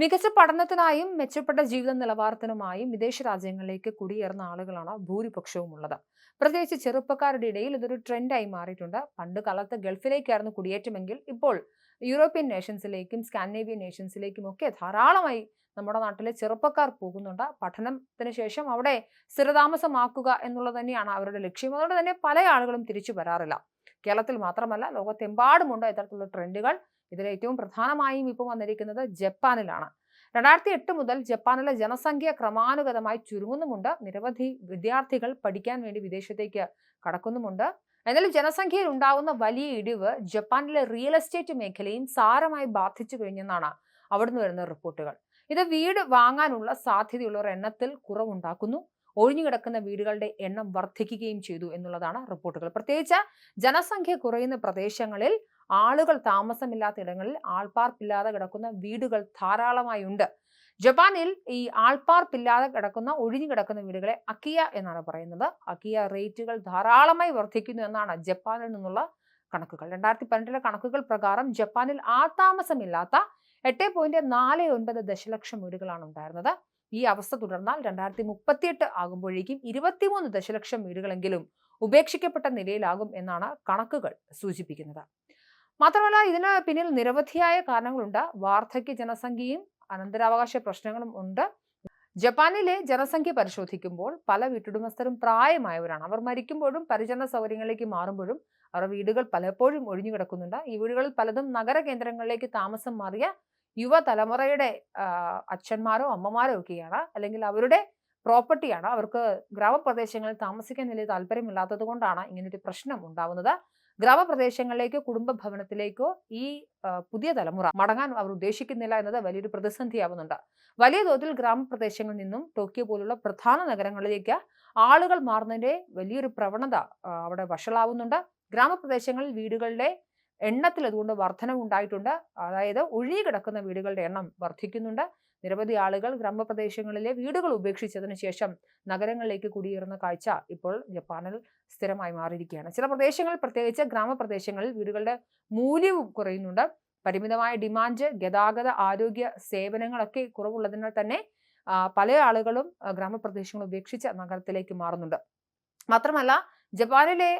മികച്ച പഠനത്തിനായും മെച്ചപ്പെട്ട ജീവിത നിലവാരത്തിനുമായും വിദേശ രാജ്യങ്ങളിലേക്ക് കുടിയേറുന്ന ആളുകളാണ് ഭൂരിപക്ഷവും ഉള്ളത് പ്രത്യേകിച്ച് ചെറുപ്പക്കാരുടെ ഇടയിൽ ഇതൊരു ട്രെൻഡായി മാറിയിട്ടുണ്ട്. പണ്ട് കാലത്ത് ഗൾഫിലേക്കായിരുന്നു കുടിയേറ്റമെങ്കിൽ ഇപ്പോൾ യൂറോപ്യൻ നേഷൻസിലേക്കും സ്കാൻഡേവിയൻ നേഷൻസിലേക്കും ഒക്കെ ധാരാളമായി നമ്മുടെ നാട്ടിലെ ചെറുപ്പക്കാർ പോകുന്നുണ്ട്. പഠനത്തിന് ശേഷം അവിടെ സ്ഥിരതാമസമാക്കുക എന്നുള്ളത് തന്നെയാണ് അവരുടെ ലക്ഷ്യം. അതുകൊണ്ട് തന്നെ പല ആളുകളും തിരിച്ചു വരാറില്ല. കേരളത്തിൽ മാത്രമല്ല ലോകത്തെമ്പാടുമുണ്ട് ഇത്തരത്തിലുള്ള ട്രെൻഡുകൾ. ഇതിൽ ഏറ്റവും പ്രധാനമായും ഇപ്പോൾ വന്നിരിക്കുന്നത് ജപ്പാനിലാണ്. രണ്ടായിരത്തി എട്ട് മുതൽ ജപ്പാനിലെ ജനസംഖ്യ ക്രമാനുഗതമായി ചുരുങ്ങുന്നുമുണ്ട്. നിരവധി വിദ്യാർത്ഥികൾ പഠിക്കാൻ വേണ്ടി വിദേശത്തേക്ക് കടക്കുന്നുമുണ്ട്. എന്നാലും ജനസംഖ്യയിൽ ഉണ്ടാകുന്ന വലിയ ഇടിവ് ജപ്പാനിലെ റിയൽ എസ്റ്റേറ്റ് മേഖലയും സാരമായി ബാധിച്ചു കഴിഞ്ഞെന്നാണ് അവിടുന്ന് വരുന്ന റിപ്പോർട്ടുകൾ. ഇത് വീട് വാങ്ങാനുള്ള സാധ്യതയുള്ളവർ എണ്ണത്തിൽ കുറവുണ്ടാക്കുന്നു. ഒഴിഞ്ഞുകിടക്കുന്ന വീടുകളുടെ എണ്ണം വർദ്ധിക്കുകയും ചെയ്തു എന്നുള്ളതാണ് റിപ്പോർട്ടുകൾ. പ്രത്യേകിച്ച് ജനസംഖ്യ കുറയുന്ന പ്രദേശങ്ങളിൽ ആളുകൾ താമസമില്ലാത്ത ഇടങ്ങളിൽ ആൾപാർപ്പില്ലാതെ കിടക്കുന്ന വീടുകൾ ധാരാളമായി ഉണ്ട് ജപ്പാനിൽ ഈ ആൾപാർപ്പില്ലാതെ കിടക്കുന്ന ഒഴിഞ്ഞു കിടക്കുന്ന വീടുകളെ അക്കിയ എന്നാണ് പറയുന്നത്. അക്കിയ റേറ്റുകൾ ധാരാളമായി വർദ്ധിക്കുന്നു എന്നാണ് ജപ്പാനിൽ നിന്നുള്ള കണക്കുകൾ. രണ്ടായിരത്തി പന്ത്രണ്ടിലെ കണക്കുകൾ പ്രകാരം ജപ്പാനിൽ ആൾതാമസമില്ലാത്ത എട്ട് പോയിന്റ് നാല് ഒൻപത് ദശലക്ഷം വീടുകളാണ് ഉണ്ടായിരുന്നത്. ഈ അവസ്ഥ തുടർന്നാൽ രണ്ടായിരത്തി മുപ്പത്തിയെട്ട് ആകുമ്പോഴേക്കും ഇരുപത്തിമൂന്ന് ദശലക്ഷം വീടുകളെങ്കിലും ഉപേക്ഷിക്കപ്പെട്ട നിലയിലാകും എന്നാണ് കണക്കുകൾ സൂചിപ്പിക്കുന്നത്. മാത്രമല്ല ഇതിന് പിന്നിൽ നിരവധിയായ കാരണങ്ങളുണ്ട്. വാർദ്ധക്യ ജനസംഖ്യയും അനന്തരാവകാശ പ്രശ്നങ്ങളും ഉണ്ട്. ജപ്പാനിലെ ജനസംഖ്യ പരിശോധിക്കുമ്പോൾ പല വീട്ടുടമസ്ഥരും പ്രായമായവരാണ്. അവർ മരിക്കുമ്പോഴും പരിചരണ സൗകര്യങ്ങളിലേക്ക് മാറുമ്പോഴും അവർ വീടുകൾ പലപ്പോഴും ഒഴിഞ്ഞു കിടക്കുന്നുണ്ട് ഈ വീടുകളിൽ പലതും നഗര കേന്ദ്രങ്ങളിലേക്ക് താമസം മാറിയ യുവതലമുറയുടെ അച്ഛന്മാരോ അമ്മമാരോ ഒക്കെയാണ്. അല്ലെങ്കിൽ അവരുടെ പ്രോപ്പർട്ടിയാണ് അവർക്ക് ഗ്രാമപ്രദേശങ്ങളിൽ താമസിക്കാൻ വലിയ താല്പര്യമില്ലാത്തത് കൊണ്ടാണ് ഇങ്ങനൊരു പ്രശ്നം ഉണ്ടാവുന്നത്. ഗ്രാമപ്രദേശങ്ങളിലേക്കോ കുടുംബ ഭവനത്തിലേക്കോ ഈ പുതിയ തലമുറ മടങ്ങാൻ അവർ ഉദ്ദേശിക്കുന്നില്ല എന്നത് വലിയൊരു പ്രതിസന്ധിയാവുന്നുണ്ട്. വലിയ തോതിൽ ഗ്രാമപ്രദേശങ്ങളിൽ നിന്നും ടോക്കിയോ പോലുള്ള പ്രധാന നഗരങ്ങളിലേക്ക് ആളുകൾ മാറുന്നതിന്റെ വലിയൊരു പ്രവണത അവിടെ വഷളാവുന്നുണ്ട്. ഗ്രാമപ്രദേശങ്ങളിൽ വീടുകളുടെ എണ്ണത്തിൽ അതുകൊണ്ട് വർധനവുണ്ടായിട്ടുണ്ട്. അതായത് ഒഴുകി കിടക്കുന്ന വീടുകളുടെ എണ്ണം വർദ്ധിക്കുന്നുണ്ട് നിരവധി ആളുകൾ ഗ്രാമപ്രദേശങ്ങളിലെ വീടുകൾ ഉപേക്ഷിച്ചതിന് ശേഷം നഗരങ്ങളിലേക്ക് കുടിയേറുന്ന കാഴ്ച ഇപ്പോൾ ജപ്പാനിൽ സ്ഥിരമായി മാറിയിരിക്കുകയാണ്. ചില പ്രദേശങ്ങളിൽ പ്രത്യേകിച്ച് ഗ്രാമപ്രദേശങ്ങളിൽ വീടുകളുടെ മൂല്യവും കുറയുന്നുണ്ട്. പരിമിതമായ ഡിമാൻഡ് ഗതാഗത ആരോഗ്യ സേവനങ്ങളൊക്കെ കുറവുള്ളതിനാൽ തന്നെ പല ആളുകളും ഗ്രാമപ്രദേശങ്ങൾ ഉപേക്ഷിച്ച് നഗരത്തിലേക്ക് മാറുന്നുണ്ട്. മാത്രമല്ല ജപ്പാനിലെ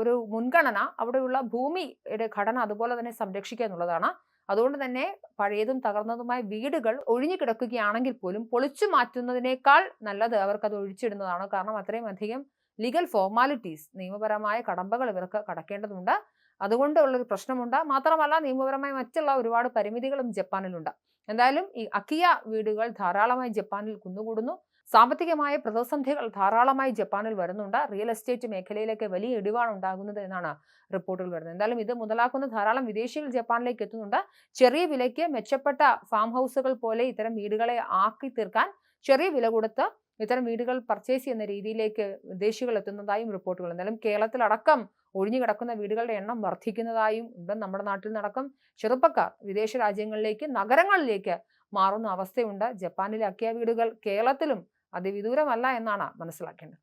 ഒരു മുൻഗണന അവിടെയുള്ള ഭൂമിയുടെ ഘടന അതുപോലെ തന്നെ സംരക്ഷിക്കുക എന്നുള്ളതാണ്. അതുകൊണ്ട് തന്നെ പഴയതും തകർന്നതുമായ വീടുകൾ ഒഴിഞ്ഞു കിടക്കുകയാണെങ്കിൽ പോലും പൊളിച്ചു മാറ്റുന്നതിനേക്കാൾ നല്ലത് അവർക്കത് ഒഴിച്ചിടുന്നതാണ്. കാരണം അത്രയും അധികം ലീഗൽ ഫോർമാലിറ്റീസ് നിയമപരമായ കടമ്പകൾ ഇവർക്ക് കടക്കേണ്ടതുണ്ട്. അതുകൊണ്ടുള്ളൊരു പ്രശ്നമുണ്ട്. മാത്രമല്ല നിയമപരമായ മറ്റുള്ള ഒരുപാട് പരിമിതികളും ജപ്പാനിലുണ്ട്. എന്തായാലും ഈ അക്കിയ വീടുകൾ ധാരാളമായി ജപ്പാനിൽ കുന്നുകൂടുന്നു. സാമ്പത്തികമായ പ്രതിസന്ധികൾ ധാരാളമായി ജപ്പാനിൽ വരുന്നുണ്ട്. റിയൽ എസ്റ്റേറ്റ് മേഖലയിലേക്ക് വലിയ ഇടിവാണ് ഉണ്ടാകുന്നത് എന്നാണ് റിപ്പോർട്ടുകൾ വരുന്നത്. എന്തായാലും ഇത് മുതലാക്കുന്ന ധാരാളം വിദേശികൾ ജപ്പാനിലേക്ക് എത്തുന്നുണ്ട്. ചെറിയ വിലയ്ക്ക് മെച്ചപ്പെട്ട ഫാം ഹൗസുകൾ പോലെ ഇത്തരം വീടുകളെ ആക്കി തീർക്കാൻ ചെറിയ വില കൊടുത്ത് ഇത്തരം വീടുകൾ പർച്ചേസ് ചെയ്യുന്ന രീതിയിലേക്ക് വിദേശികൾ എത്തുന്നതായും റിപ്പോർട്ടുകൾ. എന്തായാലും കേരളത്തിലടക്കം ഒഴിഞ്ഞു കിടക്കുന്ന വീടുകളുടെ എണ്ണം വർദ്ധിക്കുന്നതായും ഉണ്ട് നമ്മുടെ നാട്ടിൽ നടക്കും. ചെറുപ്പക്കാർ വിദേശ രാജ്യങ്ങളിലേക്ക് നഗരങ്ങളിലേക്ക് മാറുന്ന അവസ്ഥയുണ്ട്. ജപ്പാനിലെ അക്കിയ വീടുകൾ കേരളത്തിലും അതിവിദൂരമല്ല എന്നാണ് മനസ്സിലാക്കേണ്ടത്.